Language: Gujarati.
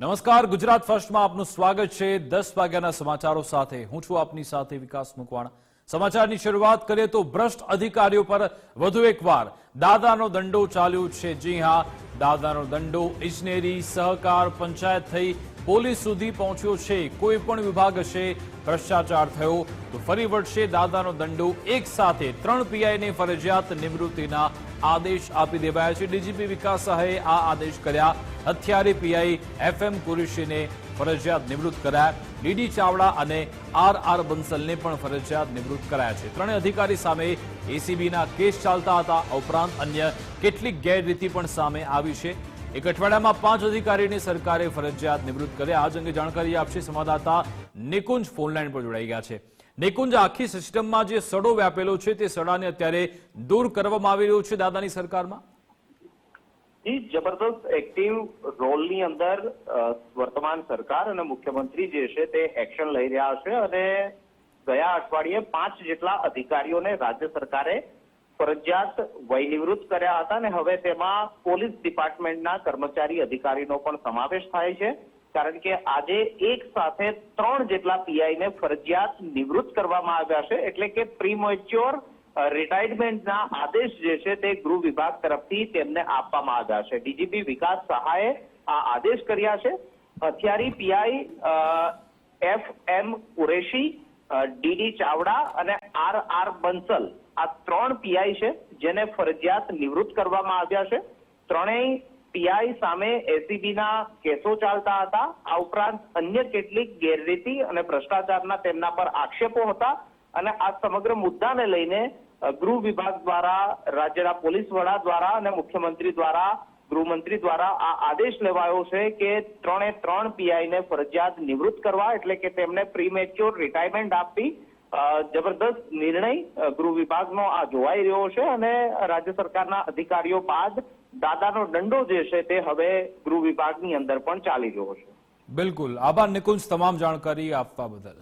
નમસ્કાર, ગુજરાત ફર્સ્ટમાં આપનું સ્વાગત છે. દસ વાગ્યાના સમાચારો સાથે હું છું આપની સાથે વિકાસ મુકવાણા. સમાચારની શરૂઆત કરીએ તો ભ્રષ્ટ અધિકારીઓ પર વધુ એકવાર દાદાનો દંડો ચાલ્યો છે. જી હા, દાદાનો દંડો ઇજનેરી સહકાર પંચાયત થઈ પોલીસ સુધી પહોંચ્યો છે. કોઈ પણ વિભાગ હશે, ભ્રષ્ટાચાર થયો, તો ફરી વળશે દાદાનો દંડો. એક સાથે ત્રણ પીઆઈને ફરજિયાત નિવૃત્તિના આદેશ આપી દેવાયા છે. ડીજીપી વિકાસ સહાયે આ આદેશ કર્યા. હથિયારી પીઆઈ એફએમ કુરેશીને ફરજિયાત નિવૃત્ત કરાયા. ડીડી ચાવડા અને આર આર બંસલને પણ ફરજિયાત નિવૃત્ત કરાયા છે. ત્રણેય અધિકારી સામે એસીબીના કેસ ચાલતા હતા. ઉપરાંત અન્ય કેટલીક ગેરરીતિ પણ સામે આવી છે. એક અઠવાડિયામાં પાંચ અધિકારીની સરકારે ફરજિયાત નિવૃત્ત કર્યા. આજ અંગે જાણકારી આપશે સંવાદદાતા નિકુંજ ફોનલાઈન પર જોડાઈ ગયા છે. નિકુંજ, આખી સિસ્ટમમાં જે સડો વ્યાપેલો છે તે સડાને અત્યારે દૂર કરવામાં આવી રહ્યો છે દાદાની સરકારમાં? જી, જબરદસ્ત એક્ટિવ રોલની અંદર વર્તમાન સરકાર અને મુખ્યમંત્રી જે છે તે એક્શન લઈ રહ્યા છે અને ગયા અઠવાડિયે પાંચ જેટલા અધિકારીઓને રાજ્ય સરકારે ફરજિયાત વય નિવૃત્ત કર્યા હતા અને હવે તેમાં પોલીસ ડિપાર્ટમેન્ટના કર્મચારી અધિકારીનો પણ સમાવેશ થાય છે. કારણ કે આજે એક સાથે ત્રણ જેટલા પીઆઈને ફરજિયાત નિવૃત્ત કરવામાં આવ્યા છે, એટલે કે પ્રીમોચ્યોર રિટાયરમેન્ટના આદેશ જે છે તે ગૃહ વિભાગ તરફથી તેમને આપવામાં આવ્યા છે. ડીજીપી વિકાસ સહાયે આ આદેશ કર્યા છે. હથિયારી PI F M Qureshi D D Chavda અને આર આર બંસલ આ ત્રણ પીઆઈ છે, જેને ફરજિયાત નિવૃત્ત કરવામાં આવ્યા છે. ત્રણેય પીઆઈ સામે એસીબીના કેસો ચાલતા હતા. આ ઉપરાંત અન્ય કેટલીક ગેરરીતિ અને ભ્રષ્ટાચારના તેમના પર આક્ષેપો હતા અને આ સમગ્ર મુદ્દાને લઈને ગૃહ વિભાગ દ્વારા, રાજ્યના પોલીસ વડા દ્વારા અને મુખ્યમંત્રી દ્વારા ગૃહમંત્રી દ્વારા આ આદેશ લેવાયો છે કે ત્રણે ત્રણ પીઆઈને ફરજિયાત નિવૃત્ત કરવા, એટલે કે તેમને પ્રીમેચ્યોર રિટાયરમેન્ટ આપવી જબરદસ્ત નિર્ણય ગૃહ વિભાગનો આ જોવાઈ રહ્યો છે અને રાજ્ય સરકારના અધિકારીઓ બાદ દાદાનો દંડો જે છે તે હવે ગૃહ વિભાગની અંદર પણ ચાલી રહ્યો છે. બિલકુલ. આભાર નિકુંજ તમામ જાણકારી આપવા બદલ.